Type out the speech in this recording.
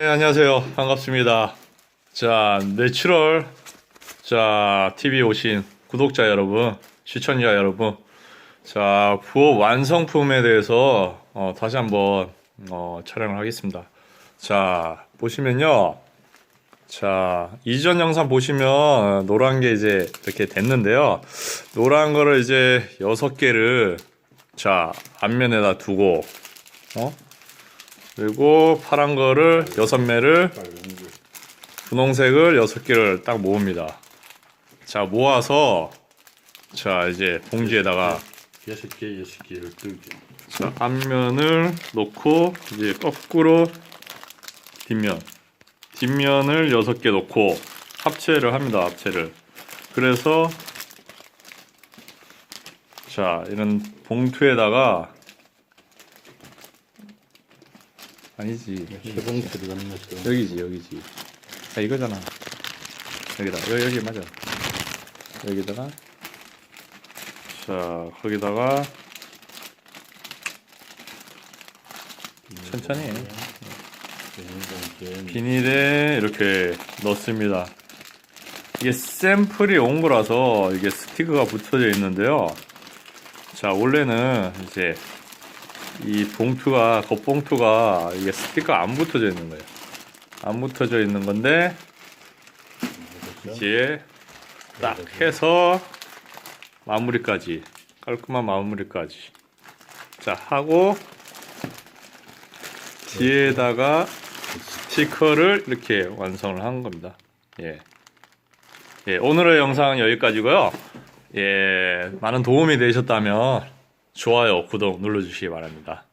네, 안녕하세요. 반갑습니다. 자, 내추럴, 자, TV 오신 구독자 여러분, 시청자 여러분, 자, 부업 완성품에 대해서, 어, 다시 한번, 어, 촬영을 하겠습니다. 자, 보시면요. 자, 이전 영상 보시면 노란 게 이제 이렇게 됐는데요. 노란 거를 이제 여섯 개를, 자, 앞면에다 두고, 어? 그리고 파란 거를 여섯 매를 분홍색을 여섯 개를 딱 모읍니다. 자 모아서 자 이제 봉지에다가 여섯 개 여섯 개를 뜨게 자 앞면을 놓고 이제 거꾸로 뒷면 뒷면을 여섯 개 놓고 합체를 합니다. 합체를 그래서 자 이런 봉투에다가 아니지. 세봉 들어가는 것도. 여기지 여기지. 아 이거잖아. 여기다. 여기 여기 맞아. 여기다가. 자 거기다가. 천천히. 해. 비닐에 이렇게 넣습니다. 이게 샘플이 온 거라서 이게 스티커가 붙여져 있는데요. 자 원래는 이제 이 봉투가 겉봉투가 이게 스티커 안 붙어져 있는 거예요. 안 붙어져 있는 건데 이제 딱 해서 마무리까지 깔끔한 마무리까지. 자 하고 뒤에다가 스티커를 이렇게 완성을 한 겁니다. 예. 예 오늘의 영상은 여기까지고요. 예 많은 도움이 되셨다면 좋아요 구독 눌러주시기 바랍니다